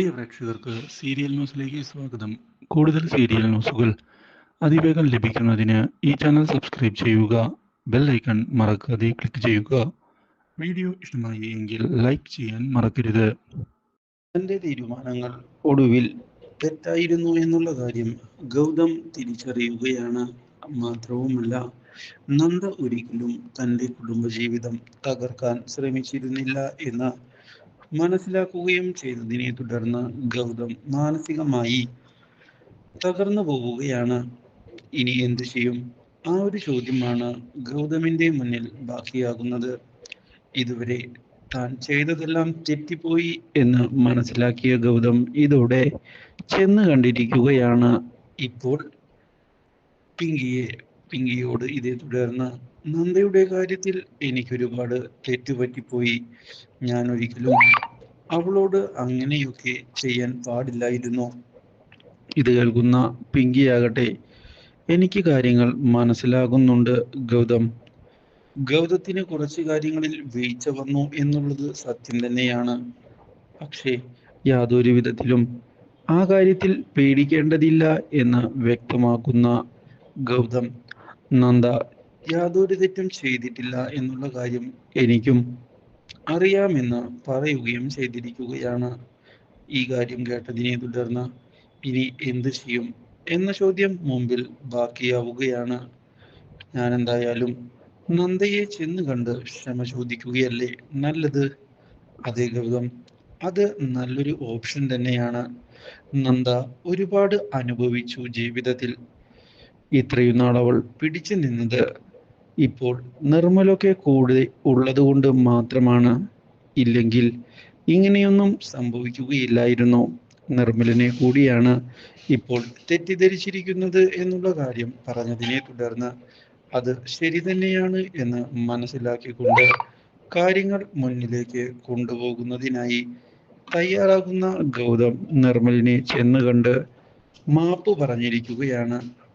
പ്രിയ പ്രേക്ഷകർക്ക് സീരിയൽ ന്യൂസിലേക്ക് സ്വാഗതം. കൂടുതൽ സീരിയൽ ന്യൂസുകൾ അതിവേഗം ലഭിക്കുന്നതിന് ഈ ചാനൽ സബ്സ്ക്രൈബ് ചെയ്യുക ബെൽ ഐക്കൺ മറക്കാതെ ക്ലിക്ക് ചെയ്യുക. വീഡിയോ ഇഷ്ടമായി എങ്കിൽ ലൈക്ക് ചെയ്യാൻ മറക്കരുത്. തന്റെ തീരുമാനങ്ങൾ ഒടുവിൽ തെറ്റായിരുന്നു എന്നുള്ള കാര്യം ഗൗതം തിരിച്ചറിയുകയാണ്. മാത്രവുമല്ല നന്ദ ഒരിക്കലും തന്റെ കുടുംബജീവിതം തകർക്കാൻ ശ്രമിച്ചിരുന്നില്ല എന്ന് മനസ്സിലാക്കുകയും ചെയ്തതിനെ തുടർന്ന് ഗൗതം മാനസികമായി തകർന്നു പോവുകയാണ്. ഇനി എന്തു ചെയ്യും? ആ ഒരു ചോദ്യമാണ് ഗൗതമിന്റെ മുന്നിൽ ബാക്കിയാകുന്നത്. ഇതുവരെ താൻ ചെയ്തതെല്ലാം തെറ്റിപ്പോയി എന്ന് മനസ്സിലാക്കിയ ഗൗതം ഇതോടെ ചെന്ന് കണ്ടിരിക്കുകയാണ്. ഇപ്പോൾ പിങ്കിയെ പിങ്കിയോട് ഇതേ തുടർന്ന് നന്ദയുടെ കാര്യത്തിൽ എനിക്കൊരുപാട് തെറ്റുപറ്റിപ്പോയി. ഞാൻ ഒരിക്കലും അവളോട് അങ്ങനെയൊക്കെ ചെയ്യാൻ പാടില്ലായിരുന്നു. ഇത് കേൾക്കുന്ന പിങ്കിയാകട്ടെ എനിക്ക് കാര്യങ്ങൾ മനസ്സിലാകുന്നുണ്ട് ഗൗതം. ഗൗതത്തിന് കുറച്ച് കാര്യങ്ങളിൽ വീഴ്ച വന്നു എന്നുള്ളത് സത്യം തന്നെയാണ്. പക്ഷേ യാതൊരു വിധത്തിലും ആ കാര്യത്തിൽ പേടിക്കേണ്ടതില്ല എന്ന് വ്യക്തമാക്കുന്ന ഗൗതം നന്ദ. യാതൊരു തെറ്റും ചെയ്തിട്ടില്ല എന്നുള്ള കാര്യം എനിക്കും അറിയാമെന്ന് പറയുകയും ചെയ്തിരിക്കുകയാണ്. ഈ കാര്യം കേട്ടതിനെ തുടർന്ന് ഇനി എന്ത് ചെയ്യും എന്ന ചോദ്യം മുമ്പിൽ ബാക്കിയാവുകയാണ്. ഞാൻ എന്തായാലും നന്ദയെ ചെന്ന് കണ്ട് ക്ഷമ ചോദിക്കുകയല്ലേ? നല്ലത്. അതേ ഗൗതം അത് നല്ലൊരു ഓപ്ഷൻ തന്നെയാണ്. നന്ദ ഒരുപാട് അനുഭവിച്ചു ജീവിതത്തിൽ. ഇത്രയും നാൾ അവൾ പിടിച്ചു നിന്നത് ഇപ്പോൾ നിർമ്മലൊക്കെ കൂടെ ഉള്ളതുകൊണ്ട് മാത്രമാണ്. ഇല്ലെങ്കിൽ ഇങ്ങനെയൊന്നും സംഭവിക്കുകയില്ലായിരുന്നു. നിർമ്മലിനെ കൂടിയാണ് ഇപ്പോൾ തെറ്റിദ്ധരിച്ചിരിക്കുന്നത് എന്നുള്ള കാര്യം പറഞ്ഞതിനെ തുടർന്ന് അത് ശരി തന്നെയാണ് എന്ന് മനസ്സിലാക്കിക്കൊണ്ട് കാര്യങ്ങൾ മുന്നിലേക്ക് കൊണ്ടുപോകുന്നതിനായി തയ്യാറാകുന്ന ഗൗതം നിർമ്മലിനെ ചെന്ന് കണ്ട് മാപ്പ് പറഞ്ഞിരിക്കുകയാണ്.